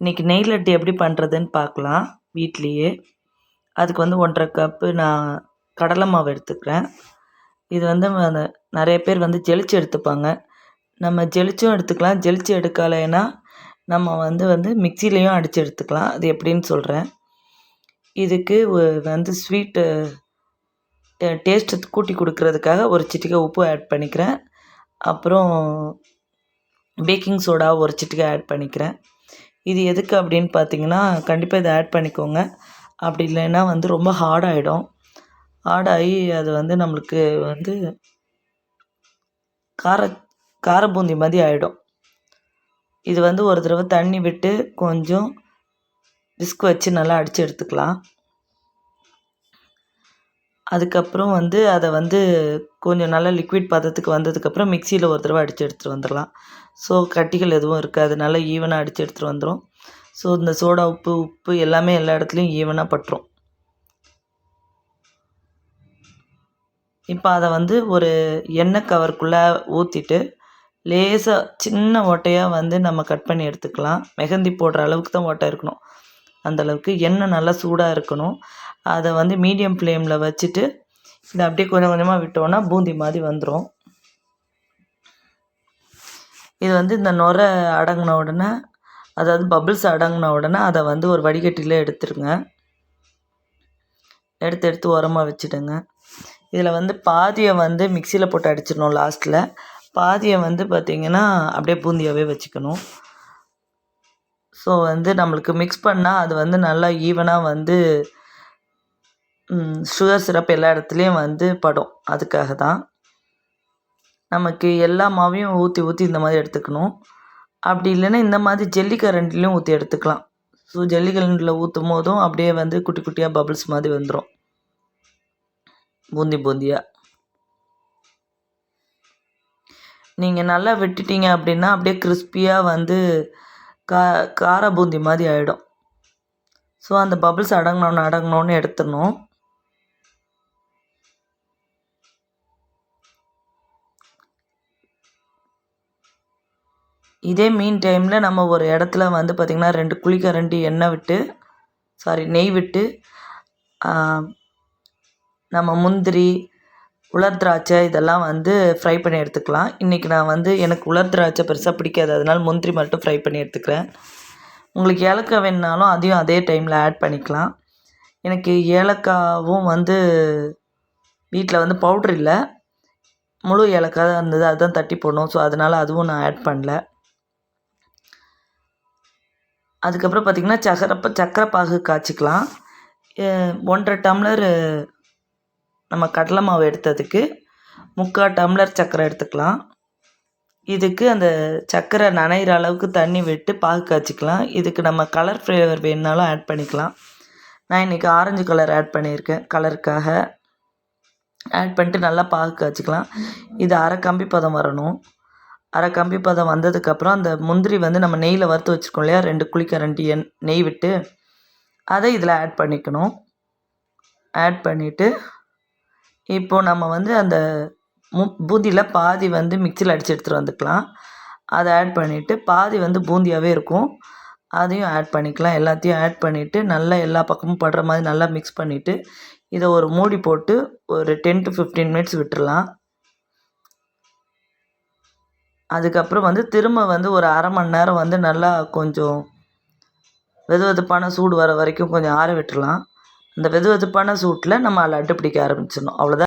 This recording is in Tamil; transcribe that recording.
இன்றைக்கி நெய் லட்டு எப்படி பண்ணுறதுன்னு பார்க்கலாம் வீட்லேயே. அதுக்கு வந்து ஒன்றரை கப்பு நான் கடலை மாவு எடுத்துக்கிறேன். இது வந்து நிறைய பேர் வந்து ஜெலிச்சு எடுத்துப்பாங்க. நம்ம ஜெலிச்சும் எடுத்துக்கலாம். ஜெலிச்சு எடுக்கலைன்னா நம்ம வந்து வந்து மிக்சிலையும் அடித்து எடுத்துக்கலாம். அது எப்படின்னு சொல்கிறேன் இதுக்கு வந்து ஸ்வீட்டு டேஸ்ட்டு கூட்டி கொடுக்கறதுக்காக ஒரு சிட்டிகை உப்பு ஆட் பண்ணிக்கிறேன். அப்புறம் பேக்கிங் சோடா ஒரு சிட்டிகை ஆட் பண்ணிக்கிறேன். இது எதுக்கு அப்படின்னு பார்த்தீங்கன்னா கண்டிப்பாக இதை ஆட் பண்ணிக்கோங்க. அப்படி இல்லைன்னா வந்து ரொம்ப ஹார்டாகிடும் ஹார்டாகி அது வந்து நம்மளுக்கு வந்து கார கார பூந்தி மாதிரி ஆகிடும் இது வந்து ஒரு தடவை தண்ணி விட்டு கொஞ்சம் விஸ்க் வச்சு நல்லா அடித்து எடுத்துக்கலாம். அதுக்கப்புறம் வந்து அதை வந்து கொஞ்சம் நல்லா லிக்விட் பதத்துக்கு வந்ததுக்கப்புறம் மிக்சியில் ஒரு தடவை அடித்து எடுத்துகிட்டு வந்துடலாம். ஸோ கட்டிகள் எதுவும் இருக்காது. நல்லா ஈவனாக அடித்து எடுத்துகிட்டு வந்துடும் ஸோ இந்த சோடா உப்பு உப்பு எல்லாமே எல்லா இடத்துலையும் ஈவனாக பட்டுரும். இப்போ அதை வந்து ஒரு எண்ணெய் கவருக்குள்ளே ஊற்றிட்டு லேசாக சின்ன ஓட்டையாக வந்து நம்ம கட் பண்ணி எடுத்துக்கலாம். மெஹந்தி போடுற அளவுக்கு தான் ஓட்டை இருக்கணும். அந்த அளவுக்கு எண்ணெய் நல்லா சூடாக இருக்கணும். அதை வந்து மீடியம் ஃப்ளேமில் வச்சுட்டு இதை அப்படியே கொஞ்சம் கொஞ்சமாக விட்டோன்னா பூந்தி மாதிரி வந்துடும் இது வந்து இந்த நுரை அடங்கின உடனே அதாவது பபிள்ஸ் அடங்கின உடனே அதை வந்து ஒரு வடிகட்டியில் எடுத்துருங்க. எடுத்து எடுத்து உரமாக வச்சுடுங்க. இதில் வந்து பாதியை வந்து மிக்சியில் போட்டு அடிச்சிடணும் லாஸ்ட்டில் பாதியை வந்து பார்த்திங்கன்னா அப்படியே பூந்தியாகவே வச்சுக்கணும். ஸோ வந்து நம்மளுக்கு மிக்ஸ் பண்ணால் அது வந்து நல்லா ஈவனாக வந்து சுகர் சிரப் எல்லா இடத்துலையும் வந்து படும். அதுக்காக தான் நமக்கு எல்லா மாவையும் ஊற்றி ஊற்றி இந்த மாதிரி எடுத்துக்கணும். அப்படி இல்லைன்னா இந்த மாதிரி ஜல்லிக்கரண்டிலையும் ஊற்றி எடுத்துக்கலாம். ஸோ ஜல்லிக்கரண்டில் ஊற்றும் போதும் அப்படியே வந்து குட்டி குட்டியாக பபிள்ஸ் மாதிரி வந்துடும் பூந்தி பூந்தியாக நீங்கள் நல்லா விட்டுட்டீங்க அப்படின்னா அப்படியே கிறிஸ்பியாக வந்து கா கார பூந்தி மாதிரி ஆகிடும் ஸோ அந்த பபிள்ஸ் அடங்கணும்னு அடங்கணும்னு எடுத்துடணும். இதே மீன் டைமில் நம்ம ஒரு இடத்துல வந்து பார்த்திங்கன்னா ரெண்டு குழிக்கரண்டி எண்ணெய் விட்டு சாரி நெய் விட்டு நம்ம முந்திரி உலர் திராட்சை இதெல்லாம் வந்து ஃப்ரை பண்ணி எடுத்துக்கலாம். இன்றைக்கி நான் வந்து எனக்கு உலர் திராட்சை பெருசாக பிடிக்காது. அதனால் முந்திரி மட்டும் ஃப்ரை பண்ணி எடுத்துக்கிறேன். உங்களுக்கு ஏலக்காய் வேணுனாலும் அதையும் அதே டைமில் ஆட் பண்ணிக்கலாம். எனக்கு ஏலக்காவும் வந்து வீட்டில் வந்து பவுட்ரு இல்லை. முழு ஏலக்காய் தான் இருந்தது அதுதான் தட்டி போடணும். ஸோ அதனால் அதுவும் நான் ஆட் பண்ணல. அதுக்கப்புறம் பார்த்திங்கன்னா சக்கரை சக்கரை பாகு காய்ச்சிக்கலாம் ஒன்றரை டம்ளர் நம்ம கடலை மாவு எடுத்ததுக்கு முக்கால் டம்ளர் சக்கரை எடுத்துக்கலாம். இதுக்கு அந்த சக்கரை நனைகிற அளவுக்கு தண்ணி விட்டு பாகு காய்ச்சிக்கலாம். இதுக்கு நம்ம கலர் ஃப்ளேவர் வேணுனாலும் ஆட் பண்ணிக்கலாம். நான் இன்றைக்கி ஆரஞ்சு கலர் ஆட் பண்ணியிருக்கேன் கலருக்காக. ஆட் பண்ணிட்டு நல்லா பாகு காய்ச்சிக்கலாம். இது அரை கம்பி பதம் வரணும். அரை கம்பி பதம் வந்ததுக்கப்புறம் அந்த முந்திரி வந்து நம்ம நெய்யில் வறுத்து வச்சுருக்கோம் இல்லையா? ரெண்டு குழிக்கரண்டி எண் நெய் விட்டு அதை இதில் ஆட் பண்ணிக்கணும். ஆட் பண்ணிவிட்டு இப்போது நம்ம வந்து அந்த மு பூந்தியில் பாதி வந்து மிக்சியில் அடித்து எடுத்துகிட்டு வந்துக்கலாம். அதை ஆட் பண்ணிவிட்டு பாதி வந்து பூந்தியாகவே இருக்கும். அதையும் ஆட் பண்ணிக்கலாம். எல்லாத்தையும் ஆட் பண்ணிவிட்டு நல்லா எல்லா பக்கமும் படுற மாதிரி நல்லா மிக்ஸ் பண்ணிவிட்டு இதை ஒரு மூடி போட்டு ஒரு டென் டு ஃபிஃப்டீன் மினிட்ஸ் விட்டுடலாம் அதுக்கப்புறம் வந்து திரும்ப வந்து ஒரு அரை மணி நேரம் வந்து நல்லா கொஞ்சம் வெது வெதுப்பான சூடு வர வரைக்கும் கொஞ்சம் ஆற விட்டுரலாம் அந்த வெது வெதுப்பான சூட்டில் நம்ம லட்டு பிடிக்க ஆரம்பிச்சிடணும். அவ்வளோதான்